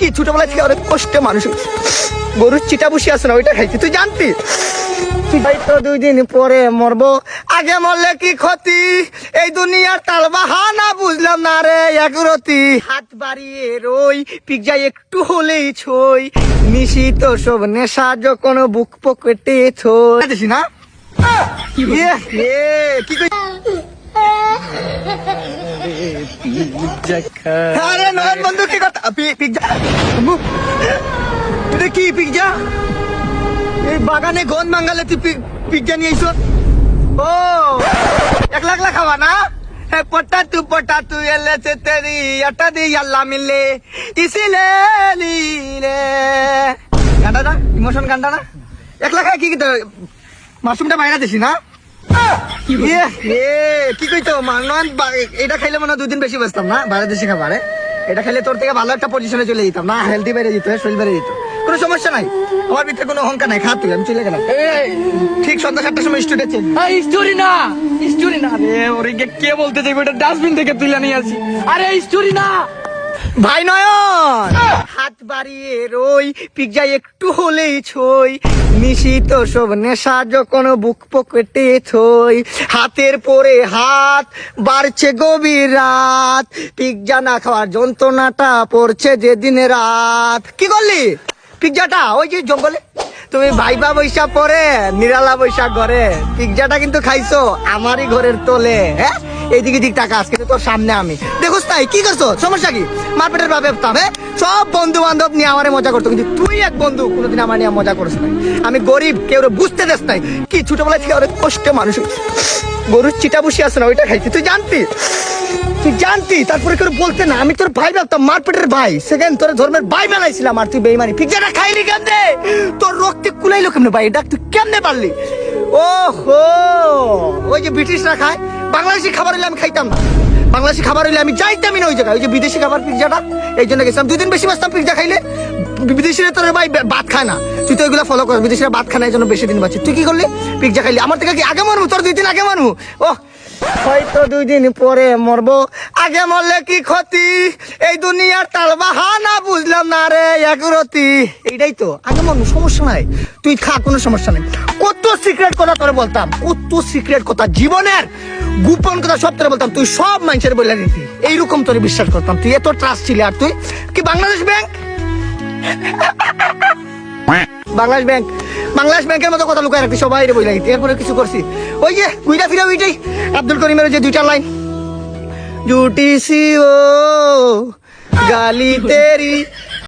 কি? ছোটবেলা থেকে অনেক কষ্টে মানুষ। গরুর চিটা বসে আছে না ওইটা খাইছি। তুই জানতি? তো দুই দিন পরে মরবো। আগে মরলে কি ক্ষতি? এই দুনিয়ার তাল বাহানা বুঝলাম না রে একরতি হাত বাড়িয়ে রই পিজ্জা একটু হলেই ছই। নিশিত সব নেশা যখন বুক পকেটে ছই। না? ইয়ে, ইয়ে, কি পিজ্জা? এই বাগানে গন মাঙ্গালে তুই পিজ্জা নিয়ে আইস। ও, একলা একলা খাওয়া না? তু পটা তু এলে সে তেরি, আটা দি আল্লাহ মিলে ইসিলে, নীলে। গানটা না ইমোশন গানটা না একলা খাই কি মাশরুমটা বাইরে দিছি না? কি কইতো মানন এটা খাইলে মনে বেশি বাঁচতাম না বাইরে দেশি খাবারে। এটা খাইলে তোর থেকে ভালো একটা পজিশনে চলে যেতাম না? হেলদি বেড়ে যেত শরীর বেড়ে যেত। কোনো সমস্যা নাই। আমার ভিতরে কোনো অহংকার নাই খা তুই আমি চলে গেলাম। ঠিক সন্ধ্যা সাতটার সময় স্টুডেন্ট চেঞ্জ স্টোরি না স্টোরি না। রে ওরে কে- কে বলতে চাইবে? এটা ডাস্টবিন থেকে তুলে নিয়ে আসি। আরে স্টোরি না। ভাই নয়ন! বাড়িয়ে রই পিজ্জা একটু হলেই ছই। সব নেশা যখন বুক পকেটে থই হাতের পরে হাত বাড়ছে গভীর রাত। পিজ্জা না খাওয়ার যন্ত্রণাটা পড়ছে যেদিন রাত। কি করলি? পিজ্জাটা ওই যে জঙ্গলে? তুমি ভাইবা বৈশা পরে নিরালা বৈশা ঘরে। পিজ্জাটা কিন্তু খাইছো আমারই ঘরের তোলে হ্যাঁ? এইদিকে দিক টাকা আজকে তোর সামনে আমি। দেখোস তাই, কি করছ? সমস্যা কি? মারপেটের ভাবে হ্যাঁ? সব বন্ধু বান্ধব নিয়ে আমার মজা করতো কিন্তু তুই এক বন্ধু কোনোদিন আমার নিয়ে মজা করিস নাই। আমি গরিব, কেউ বুঝতে দেস নাই। কি ছোটবেলা থেকে অনেক কষ্টে মানুষ গরুর চিটা বসে আছে না, ওইটা খাইছি। তুই জানতি? তুই জানতি? তারপরে কেউ বলতে না, আমি তোর ভাই ভাবতাম, মারপেটের ভাই। সেকেন্ড তোর ধর্মের ভাই বেলাইছিলাম আর তুই বেইমানি। পিজ্জাটা খাইলি কেমনে? তোর রক্তে কুলাইলো কেমনে ভাই? এটা তুই কেমনে পারলি? ও হো ওই যে ব্রিটিশরা খায় বাংলাদেশি খাবার হইলে আমি খাইতাম না। বাংলাদেশি খাবার হইলে আমি যাইতামই না ওই জায়গায়। ওই যে বিদেশি খাবার পিৎজাটা এই জন্য গেছিলাম। দুদিন বেশি বাঁচতাম পিজ্জা খাইলে বিদেশিরা তোর ভাই ভাত খায় না। তুই তো এগুলো ফলো কর। বিদেশিরা ভাত খায় না, এই জন্য বেশি দিন বাঁচে। তুই কি করলি? পিজ্জা খাইলি। আমার থেকে কি আগে মানু? তোর দুই দিন আগে মানু? ও হয়তো দুই দিন পরে মরবো। আগে মরলে কি ক্ষতি? এই দুনিয়ার তাল বাহানা বুঝলাম না রে একরতি এইটাই তো। আগে মরবো, সমস্যা নাই। তুই খা, কোনো সমস্যা নেই। কত সিক্রেট কথা তোরে বলতাম, কত সিক্রেট কথা জীবনের, গোপন কথা সব তোরে বলতাম। তুই সব মানুষের বলে নিতি। এইরকম তোরে বিশ্বাস করতাম। তুই এত ট্রাস্ট ছিলি আর তুই কি বাংলাদেশ ব্যাংক বাংলাদেশ ব্যাংক। বাংলাদেশ ব্যাংকের মতো কথা লুকায় রাখছি, সবাই রে বইলা এরপরে কিছু করছি। ওই যে উইটা ফিরা ওইটাই আব্দুল করিমের যে দুইটা লাইন। জুটিসি ও, গালি তেরি